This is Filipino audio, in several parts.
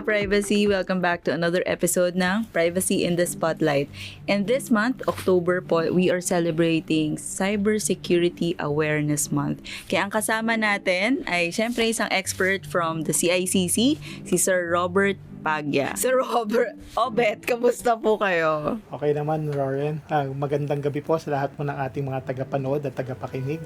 ka-privacy! Welcome back to another episode ng Privacy in the Spotlight. And this month, October po, we are celebrating Cybersecurity Awareness Month. Kaya ang kasama natin ay syempre isang expert from the CICC, si Sir Robert Pagya. Sir Robert, Obet, kamusta po kayo? Okay naman, Lauren. Ah, magandang gabi po sa lahat po ng ating mga tagapanood at tagapakinig.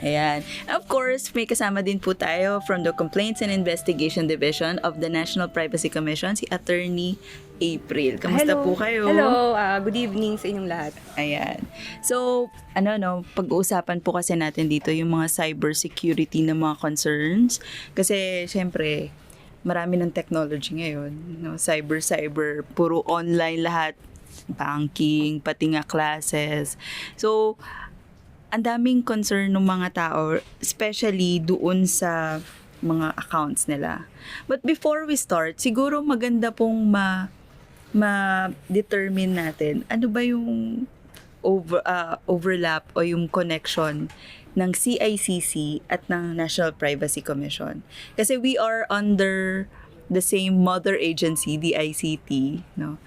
Ayan. Of course, may kasama din po tayo from the Complaints and Investigation Division of the National Privacy Commission, si Attorney April. Kamusta Hello. po kayo? Hello, ah, good evening sa inyong lahat. Ayan. So, ano no, pag-uusapan po kasi natin dito yung mga cybersecurity na mga concerns. Kasi, syempre, marami ng technology ngayon. No? Cyber, cyber, puro online lahat. Banking, pati nga classes. So, ang daming concern ng mga tao, especially doon sa mga accounts nila. But before we start, siguro maganda pong ma ma-determine natin ano ba yung over, ah, overlap o yung connection ng CICC at ng National Privacy Commission. Kasi we are under the same mother agency, the ICT, no?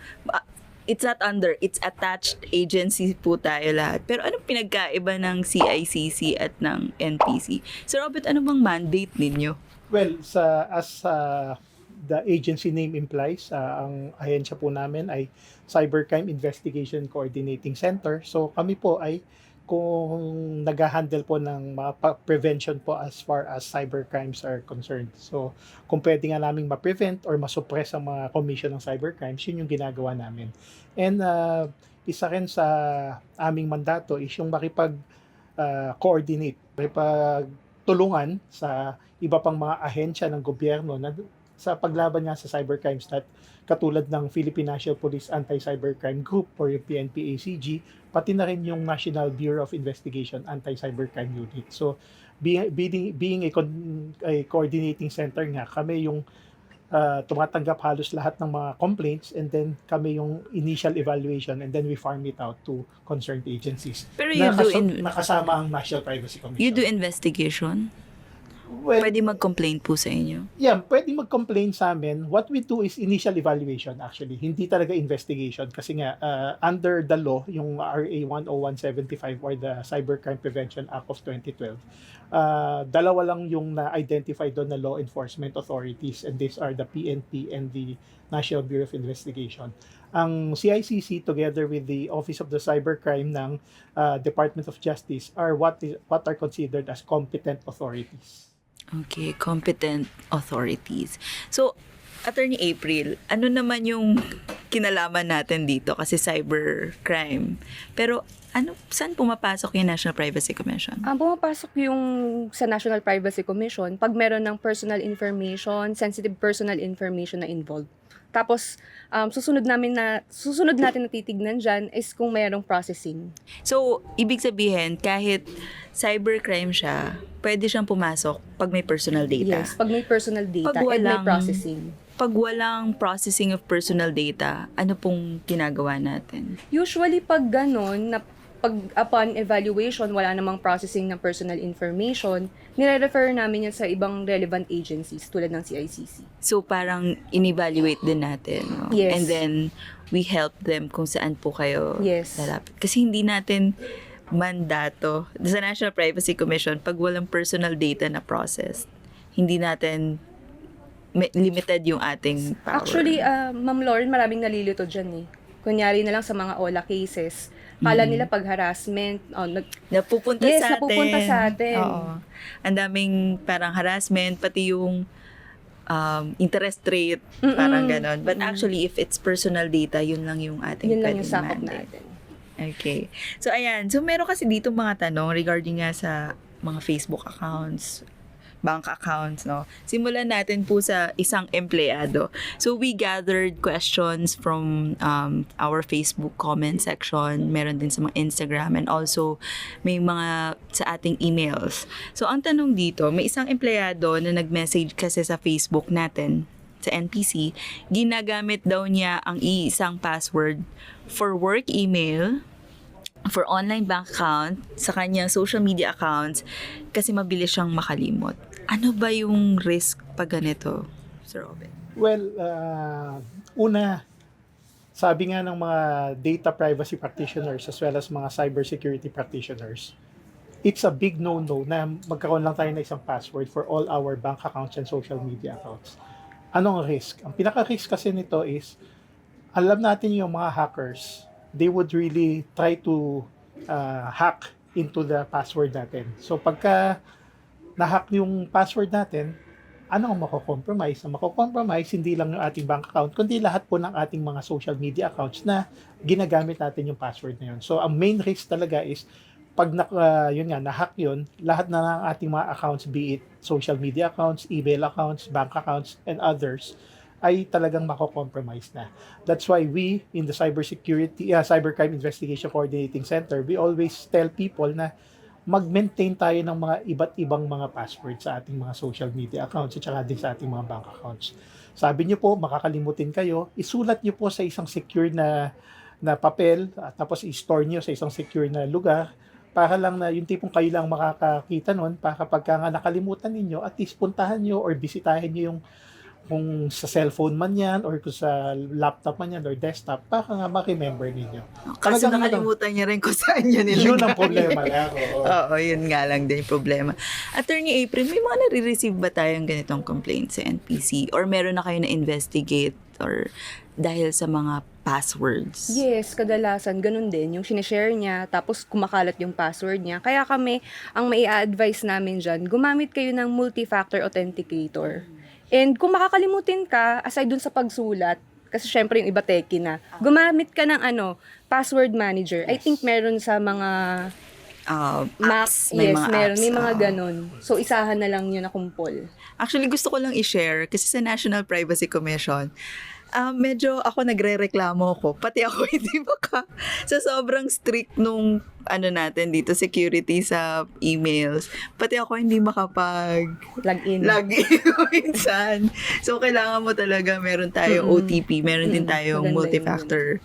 It's not under, it's attached agency po tayo lahat. Pero anong pinagkaiba ng CICC at ng NPC? Sir Robert, ano bang mandate ninyo? Well, sa as ah, the agency name implies, ah, ang ahensya po namin ay Cybercrime Investigation Coordinating Center. So kami po ay kung nag-handle po ng mga prevention po as far as cybercrimes are concerned. So, kung pwede nga naming ma-prevent or masuppress ang mga commission ng cybercrimes, yun yung ginagawa namin. And uh, isa rin sa aming mandato is yung makipag uh, coordinate, makipag tulungan sa iba pang mga ahensya ng gobyerno na sa paglaban nga sa cybercrimes na katulad ng Philippine National Police Anti-Cybercrime Group or yung PNP-ACG, pati na rin yung National Bureau of Investigation Anti-Cybercrime Unit. So, being, being, being a, con- a coordinating center nga, kami yung uh, tumatanggap halos lahat ng mga complaints and then kami yung initial evaluation and then we farm it out to concerned agencies. Pero you do, Nakaso- in, nakasama ang National Privacy Commission. you do investigation? Well, Pwede mag-complain po sa inyo? Yeah, pwede mag-complain sa amin. What we do is initial evaluation actually. Hindi talaga investigation kasi nga uh, under the law, yung RA 10175 or the Cybercrime Prevention Act of 2012, uh, dalawa lang yung na-identify doon na law enforcement authorities and these are the PNP and the National Bureau of Investigation. Ang CICC together with the Office of the Cybercrime ng uh, Department of Justice are what is what are considered as competent authorities. Okay, competent authorities. So, Attorney April, ano naman yung kinalaman natin dito kasi cybercrime. Pero ano saan pumapasok yung National Privacy Commission? Ang pumapasok yung sa National Privacy Commission pag meron ng personal information, sensitive personal information na involved. Tapos, um, susunod namin na, susunod natin na titignan dyan is kung merong processing. So, ibig sabihin kahit cybercrime siya, pwede siyang pumasok pag may personal data. Yes, pag may personal data Pag and may walang- processing. Pag walang processing of personal data, ano pong ginagawa natin? Usually, pag ganon, na pag upon evaluation, wala namang processing ng personal information, nire-refer namin yan sa ibang relevant agencies tulad ng CICC. So parang in-evaluate din natin. no? Yes. And then we help them kung saan po kayo Yes. lalapit. Kasi hindi natin mandato sa National Privacy Commission pag walang personal data na processed. Hindi natin limited yung ating power. Actually, uh, Ma'am Lauren, maraming nalilito dyan eh. Kunyari na lang sa mga OLA cases. Kala nila pag harassment, oh, nag, napupunta Yes, sa atin. napupunta sa atin. Oo. Ang daming parang harassment, pati yung um, interest rate, Mm-mm. parang ganon. But actually, if it's personal data, yun lang yung ating yun lang yung sakop mandate. natin. Okay. So, ayan. So, meron kasi dito mga tanong regarding nga sa mga Facebook accounts, bank accounts, no? Simulan natin po sa isang empleyado. So, we gathered questions from um, our Facebook comment section, meron din sa mga Instagram, and also may mga sa ating emails. So, ang tanong dito, may isang empleyado na nag-message kasi sa Facebook natin, sa NPC, ginagamit daw niya ang iisang password for work email, for online bank account, sa kanyang social media accounts, kasi mabilis siyang makalimot. Ano ba yung risk pag ganito, Sir Oben? Well, uh, una, sabi nga ng mga data privacy practitioners as well as mga cybersecurity practitioners, it's a big no-no na magkaroon lang tayo ng isang password for all our bank accounts and social media accounts. Anong risk? Ang pinaka-risk kasi nito is, alam natin yung mga hackers, they would really try to uh, hack into the password natin. So pagka na-hack yung password natin, ano ang mako-compromise? Ang mako-compromise hindi lang yung ating bank account, kundi lahat po ng ating mga social media accounts na ginagamit natin yung password na yun. So, ang main risk talaga is pag na, ah, yun nga, na-hack yun, lahat na ng ating mga accounts, be it social media accounts, email accounts, bank accounts, and others, ay talagang mako-compromise na. That's why we, in the Cybersecurity, uh, Cybercrime Investigation Coordinating Center, we always tell people na mag-maintain tayo ng mga iba't ibang mga password sa ating mga social media accounts at saka din sa ating mga bank accounts. Sabi niyo po, makakalimutin kayo, isulat niyo po sa isang secure na na papel at tapos i-store niyo sa isang secure na lugar para lang na yung tipong kayo lang makakakita nun para pagka nga nakalimutan ninyo at least puntahan niyo or bisitahin niyo yung kung sa cellphone man yan or kung sa laptop man yan or desktop para nga ma-remember ninyo. Kaso Talagang nakalimutan niya rin kung saan niya nilagay. Yun ang problema lang. oo. Oo, yun nga lang din yung problema. Attorney April, may mga nare-receive ba tayong ganitong complaints sa NPC? Or meron na kayo na-investigate? Or dahil sa mga passwords? Yes, kadalasan ganun din. Yung sinishare niya, tapos kumakalat yung password niya. Kaya kami, ang mai advise namin dyan, gumamit kayo ng multi-factor authenticator. And kung makakalimutin ka, aside dun sa pagsulat, kasi syempre yung iba teki na, gumamit ka ng ano, password manager. I think meron sa mga Uh, Mac, apps, may yes, mga meron. apps. May mga oo. ganun. So, isahan na lang yun na kumpol. Actually, gusto ko lang i-share kasi sa National Privacy Commission, ah, medyo ako nagre-reklamo ko. Pati ako hindi maka sa sobrang strict nung ano natin dito, security sa emails. Pati ako hindi makapag Login. lagi minsan. So, kailangan mo talaga, meron tayong Mm-mm. OTP, meron din Mm-mm. tayong Maganda multi-factor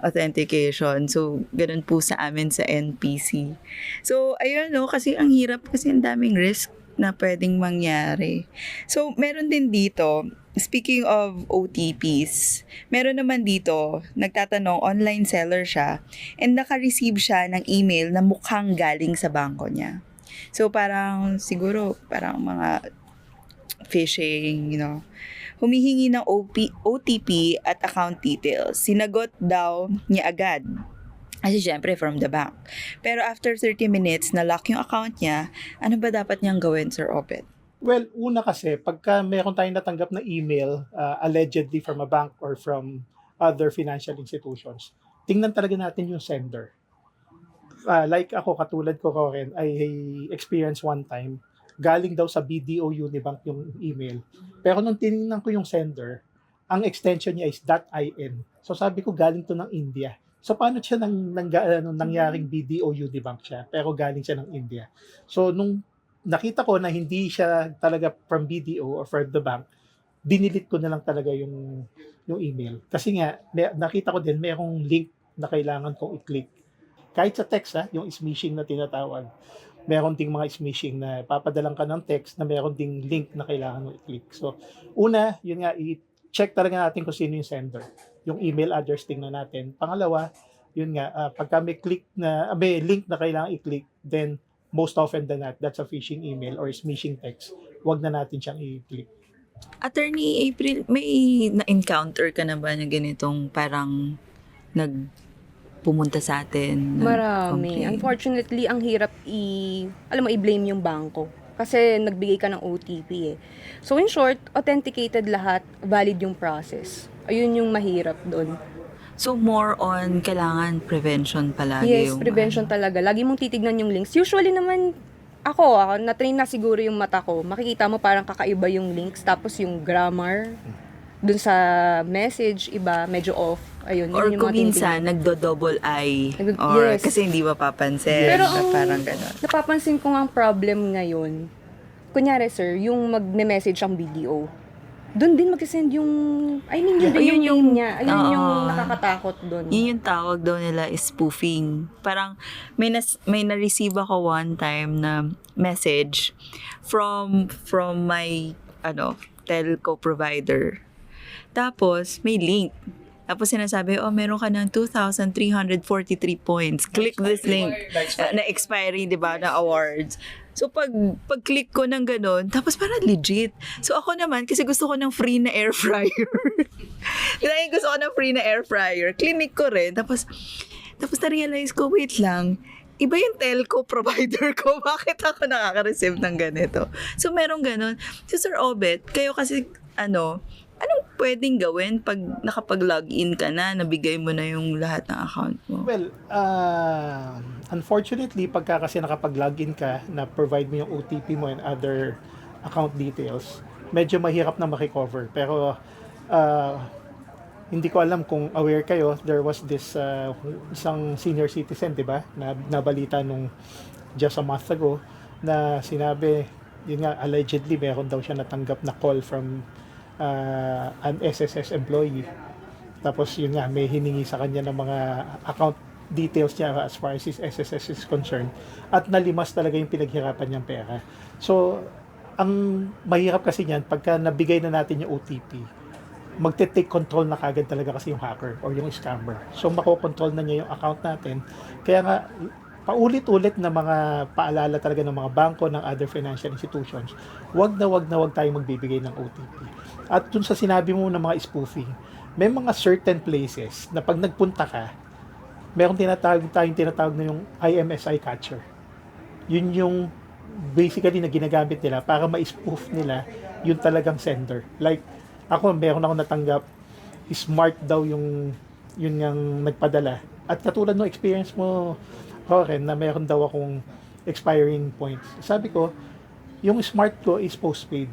authentication. So, ganun po sa amin sa NPC. So, ayun no, kasi ang hirap kasi ang daming risk na pwedeng mangyari. So, meron din dito, speaking of OTPs, meron naman dito, nagtatanong, online seller siya, and naka-receive siya ng email na mukhang galing sa bangko niya. So, parang, siguro, parang mga phishing, you know, humihingi ng OP, OTP at account details. Sinagot daw niya agad. Kasi syempre from the bank. Pero after 30 minutes, na-lock yung account niya, ano ba dapat niyang gawin, Sir Obet? Well, una kasi, pagka meron tayong natanggap na email, uh, allegedly from a bank or from other financial institutions, tingnan talaga natin yung sender. Uh, like ako, katulad ko rin, I experienced one time, galing daw sa BDO Unibank yung email. Pero nung tinignan ko yung sender, ang extension niya is .in. So sabi ko, galing to ng India. So paano siya nang, nang ano, nangyaring BDO Unibank siya, pero galing siya ng India. So nung nakita ko na hindi siya talaga from BDO or from the bank, dinilit ko na lang talaga yung yung email. Kasi nga, may, nakita ko din merong link na kailangan kong i-click. Kahit sa text ha, yung smishing na tinatawag, meron ding mga smishing na papadalang ka ng text na meron ding link na kailangan mo i-click. So, una, yun nga, i-check talaga natin kung sino yung sender. Yung email address tingnan natin. Pangalawa, yun nga, ah, pagka may click na, ah, may link na kailangan i-click, then most often than not, that's a phishing email or smishing text. Huwag na natin siyang i-click. Attorney April, may na-encounter ka na ba na ganitong parang nag pumunta sa atin? Marami. complaint? Unfortunately, ang hirap i... Alam mo, i-blame yung bangko. Kasi nagbigay ka ng OTP eh. So in short, authenticated lahat, valid yung process. Ayun yung mahirap doon. So more on kailangan prevention palagi Yes, yung prevention ano. talaga. Lagi mong titignan yung links. Usually naman, ako, ako na-train na siguro yung mata ko. Makikita mo parang kakaiba yung links, tapos yung grammar, dun sa message, iba, medyo off. Ayun, Or yun yung kung minsan, nagdo-double eye. Or yes. kasi hindi mapapansin. Pero ang- parang gano'n. Napapansin ko nga ang problem ngayon, kunyari sir, yung magme-message ang BDO, doon din mag-send yung, I mean, yun, Yeah. Yun yung yung- niya. Ayun yung Oo. nakakatakot doon. Yun yung tawag daw nila is spoofing. Parang may nas, may na-receive ako one time na message from from my ano telco provider. Tapos, may link. Tapos sinasabi, oh, meron ka ng 2,343 points. Click this link. Uh, na expiry, di ba, na awards. So, pag, pag-click ko ng ganun, tapos parang legit. So, ako naman, kasi gusto ko ng free na air fryer. Dahil gusto ko ng free na air fryer. Clinic ko rin. Tapos, tapos na-realize ko, wait lang, iba yung telco provider ko. Bakit ako nakaka-receive ng ganito? So, meron ganun. So, Sir Obet, kayo kasi, ano, anong pwedeng gawin pag nakapag-login ka na, nabigay mo na yung lahat ng account mo? Well, uh, unfortunately, pagka kasi nakapag-login ka, na provide mo yung OTP mo and other account details, medyo mahirap na makicover. Pero, uh, hindi ko alam kung aware kayo, there was this uh, isang senior citizen, di ba, na nabalita nung just a month ago, na sinabi, yun nga, allegedly, meron daw siya natanggap na call from uh, an SSS employee. Tapos yun nga, may hiningi sa kanya ng mga account details niya as far as his SSS is concerned. At nalimas talaga yung pinaghirapan niyang pera. So, ang mahirap kasi niyan, pagka nabigay na natin yung OTP, magte-take control na kagad talaga kasi yung hacker or yung scammer. So, makokontrol na niya yung account natin. Kaya nga, paulit-ulit na mga paalala talaga ng mga bangko, ng other financial institutions, wag na wag na wag tayong magbibigay ng OTP. At dun sa sinabi mo ng mga spoofing, may mga certain places na pag nagpunta ka, meron tinatawag tayong tinatawag na yung IMSI catcher. Yun yung basically na ginagamit nila para ma-spoof nila yung talagang sender. Like, ako, meron ako natanggap, smart daw yung yun yung nagpadala. At katulad no experience mo, Horen, na meron daw akong expiring points. Sabi ko, yung smart ko is postpaid.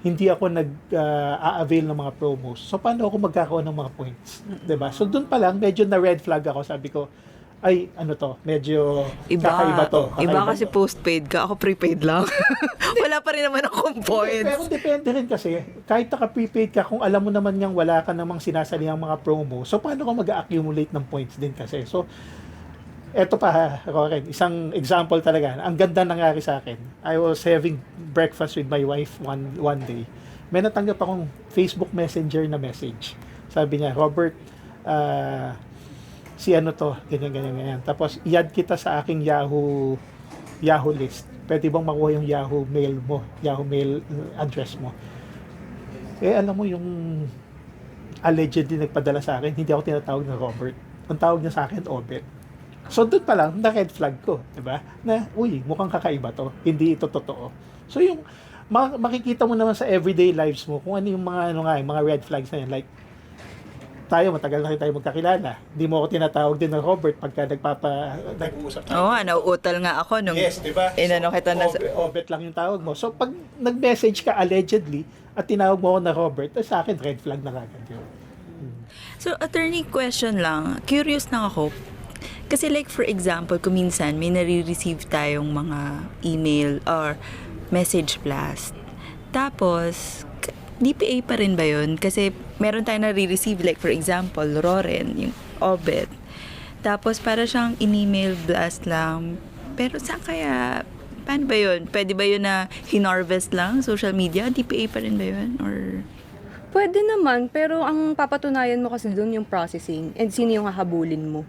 Hindi ako nag-a-avail ng mga promos. So, paano ako magkakaroon ng mga points? ba So, doon pa lang, medyo na red flag ako. Sabi ko, ay, ano to, medyo Iba, kakaiba to. iba kakaiba kasi to. postpaid ka, ako prepaid lang. Wala pa rin naman akong points. Pero depende rin kasi, kahit naka-prepaid ka, kung alam mo naman niyang wala ka namang sinasaliang mga promo, so paano ka mag-accumulate ng points din kasi? So, eto pa Roren, isang example talaga. Ang ganda nangyari sa akin. I was having breakfast with my wife one one day. May natanggap akong Facebook Messenger na message. Sabi niya, Robert, ah, si ano to, ganyan, ganyan, ganyan. Tapos, i-add kita sa aking Yahoo Yahoo list. Pwede bang makuha yung Yahoo mail mo, Yahoo mail uh, address mo. Eh, alam mo yung allegedly nagpadala sa akin, hindi ako tinatawag na Robert. Ang tawag niya sa akin, Obet. So, doon pa lang, na red flag ko, di ba? Na, uy, mukhang kakaiba to. Hindi ito totoo. So, yung, ma- makikita mo naman sa everyday lives mo kung ano yung mga, ano nga, yung mga red flags na yan. Like, tayo, matagal na tayo magkakilala. Hindi mo ako tinatawag din ng Robert pagka nagpapa, nag-uusap tayo. Oo nga, nauutal nga ako nung Yes, di ba? inano kita na. Obet, Obet lang yung tawag mo. So, pag nag-message ka allegedly at tinawag mo ako na Robert, eh, sa akin, red flag na kagad yun. So, attorney, question lang. Curious lang ako. Kasi like for example, kung minsan may nare-receive tayong mga email or message blast. Tapos, DPA pa rin ba yun? Kasi meron tayong nare-receive like for example, Roren, yung Obet. Tapos para siyang in-email blast lang. Pero saan kaya, paano ba yun? Pwede ba yun na hinarvest lang social media? DPA pa rin ba yun? Or... Pwede naman, pero ang papatunayan mo kasi doon yung processing and sino yung hahabulin mo.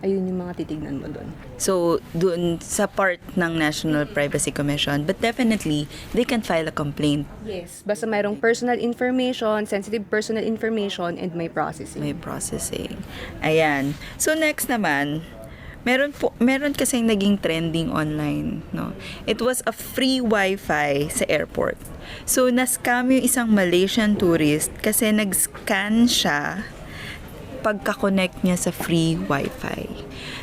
Ayun yung mga titignan mo doon. So, dun sa part ng National Privacy Commission, but definitely, they can file a complaint. Yes. Basta mayroong personal information, sensitive personal information, and may processing. May processing. Ayan. So, next naman, meron po, meron kasing naging trending online, no? It was a free wifi sa airport. So, na-scam yung isang Malaysian tourist kasi nag-scan siya pagka-connect niya sa free wifi.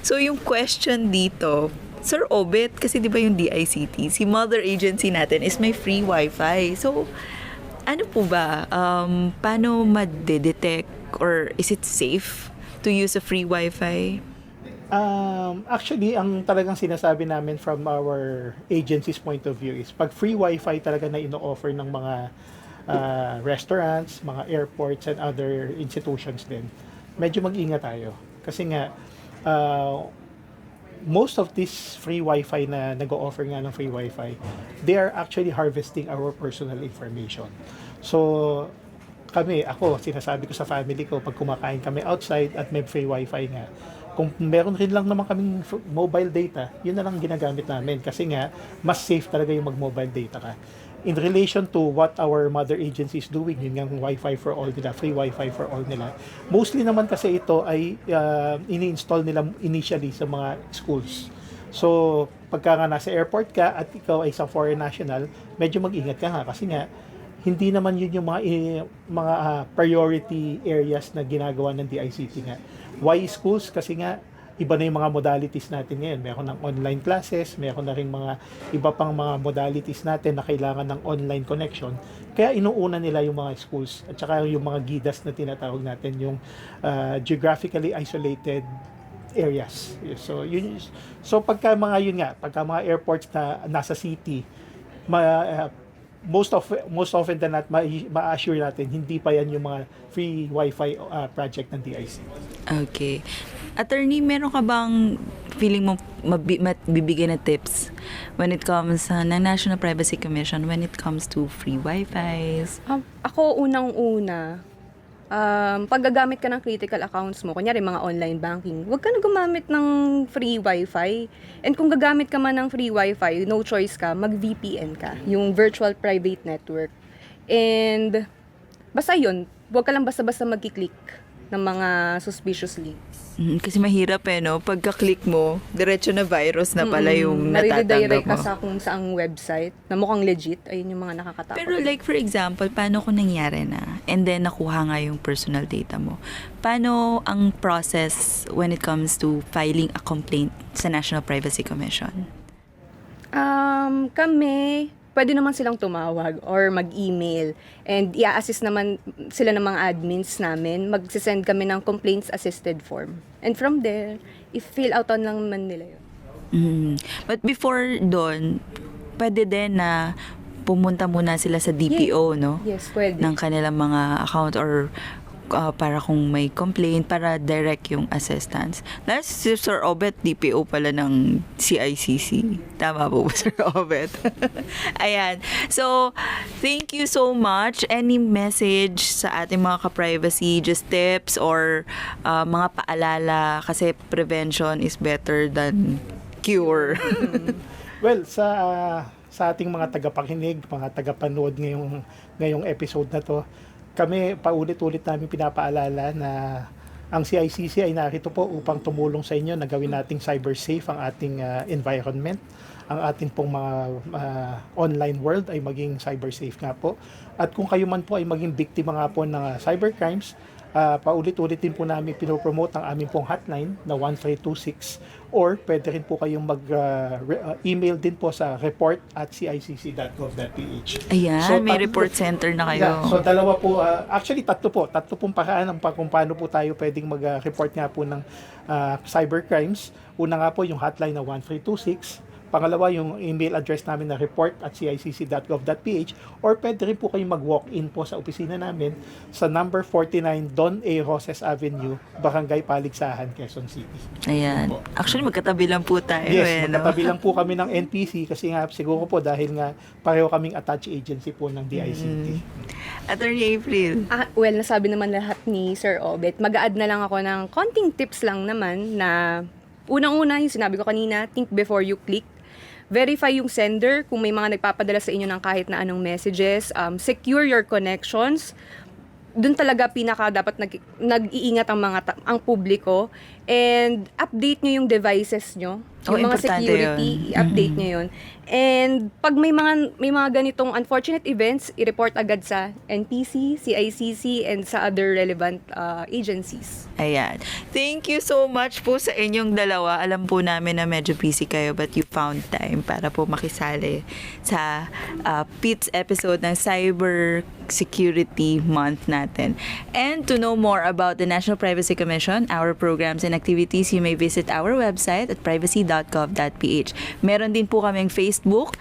So, yung question dito, Sir Obet, kasi di ba yung DICT, si mother agency natin is may free wifi. So, ano po ba? Um, paano ma-detect or is it safe to use a free wifi? Um, actually, ang talagang sinasabi namin from our agency's point of view is pag free wifi talaga na ino-offer ng mga uh, restaurants, mga airports, and other institutions din, medyo mag-ingat tayo. Kasi nga, uh, most of this free wifi na nag-o-offer nga ng free wifi, they are actually harvesting our personal information. So, kami, ako, sinasabi ko sa family ko, pag kumakain kami outside at may free wifi nga, kung meron rin lang naman kaming mobile data, yun na lang ginagamit namin. Kasi nga, mas safe talaga yung mag-mobile data ka. In relation to what our mother agency is doing, yun nga wifi for all nila, free wifi for all nila. Mostly naman kasi ito ay uh, ini-install nila initially sa mga schools. So, pagka nga nasa airport ka at ikaw ay sa foreign national, medyo mag-ingat ka nga kasi nga hindi naman yun yung mga i- mga ah, priority areas na ginagawa ng DICT nga. Why schools? Kasi nga iba na yung mga modalities natin ngayon. Meron ng online classes, meron na rin mga iba pang mga modalities natin na kailangan ng online connection. Kaya inuuna nila yung mga schools at saka yung mga gidas na tinatawag natin, yung ah, geographically isolated areas. So yun so pagka mga yun nga, pagka mga airports na nasa city, ma, uh, most of most often than not ma- ma-assure natin hindi pa yan yung mga free wifi uh, project ng DIC. Okay. Attorney, meron ka bang feeling mo mabi- mabibigyan na tips when it comes sa ng National Privacy Commission when it comes to free Wi-Fis? Um, ako unang-una, um, pag gagamit ka ng critical accounts mo, kunyari mga online banking, huwag ka na gumamit ng free wifi. And kung gagamit ka man ng free wifi, no choice ka, mag-VPN ka, yung virtual private network. And basta yun, huwag ka lang basta-basta magkiklik ng mga suspicious links. Mm, kasi mahirap eh, no? Pagka-click mo, diretso na virus na pala Mm-mm. yung natatanggap ka mo. sa kung saang website na mukhang legit. Ayun yung mga nakakatakot. Pero like for example, paano kung nangyari na and then nakuha nga yung personal data mo? Paano ang process when it comes to filing a complaint sa National Privacy Commission? Um, kami, pwede naman silang tumawag or mag-email. And i-assist naman sila ng mga admins namin. Mag-send kami ng complaints assisted form. And from there, i-fill out on lang naman nila yun. Mm. But before doon, pwede din na pumunta muna sila sa DPO, no? Yes, pwede. ng kanilang mga account or uh, para kung may complaint, para direct yung assistance. Dahil si Sir Obet, DPO pala ng CICC. Tama po ba, Sir Obet? Ayan. So, thank you so much. Any message sa ating mga ka-privacy, just tips or uh, mga paalala kasi prevention is better than cure. Well, sa sa ating mga tagapakinig, mga tagapanood ngayong ngayong episode na to, kami paulit-ulit namin pinapaalala na ang CICC ay narito po upang tumulong sa inyo na gawin nating cyber safe ang ating ah, environment. Ang ating pong mga ah, online world ay maging cyber safe nga po. At kung kayo man po ay maging biktima nga po ng ah, cyber crimes, ah, paulit-ulit din po namin pinopromote ang aming pong hotline na 1326 or pwede rin po kayong mag-email din po sa report at cicc.gov.ph. Ayan, So, may tatlo- report center na kayo. Yeah, so dalawa po, ah, actually tatlo po, tatlo pong paraan ng pa- kung paano po tayo pwedeng mag-report nga po ng ah, cybercrimes. Una nga po yung hotline na 1326. Pangalawa, yung email address namin na report at cicc.gov.ph or pwede rin po kayong mag-walk-in po sa opisina namin sa number 49 Don A. Roses Avenue, Barangay Paligsahan, Quezon City. Ayan. Actually, magkatabi lang po tayo Yes, eh, no? magkatabi lang po kami ng NPC kasi nga siguro po dahil nga pareho kaming attached agency po ng DICT. Mm. Attorney April. Ah, well, nasabi naman lahat ni Sir Obet. Mag-add na lang ako ng konting tips lang naman na unang-una, yung sinabi ko kanina, think before you click. Verify yung sender kung may mga nagpapadala sa inyo ng kahit na anong messages. Um, secure your connections. Doon talaga pinaka dapat nag, nag-iingat ang mga ta- ang publiko and update nyo yung devices nyo. Oh, Yung mga importante security, yun. i-update Mhm. nyo yun. And pag may mga may mga ganitong unfortunate events, i-report agad sa NPC, CICC, and sa other relevant uh, agencies. Ayan. Thank you so much po sa inyong dalawa. Alam po namin na medyo busy kayo but you found time para po makisali sa uh, PITS episode ng Cyber Security Month natin. And to know more about the National Privacy Commission, our programs and activities, you may visit our website at privacy.gov.ph. Meron din po kaming Facebook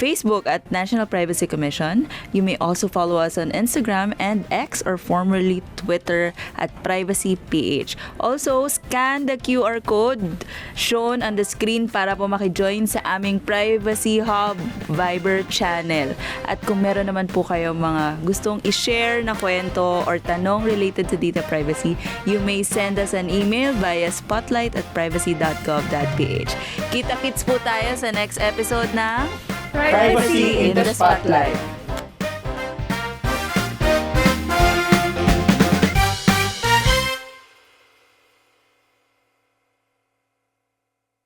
Facebook at National Privacy Commission. You may also follow us on Instagram and X or formerly Twitter at PrivacyPH. Also, scan the QR code shown on the screen para po makijoin sa aming Privacy Hub Viber channel. At kung meron naman po kayong mga gustong i-share na kwento or tanong related to data privacy, you may send us an email via spotlight at privacy.gov.ph. Kita-kits po tayo sa next episode ng Privacy in the Spotlight.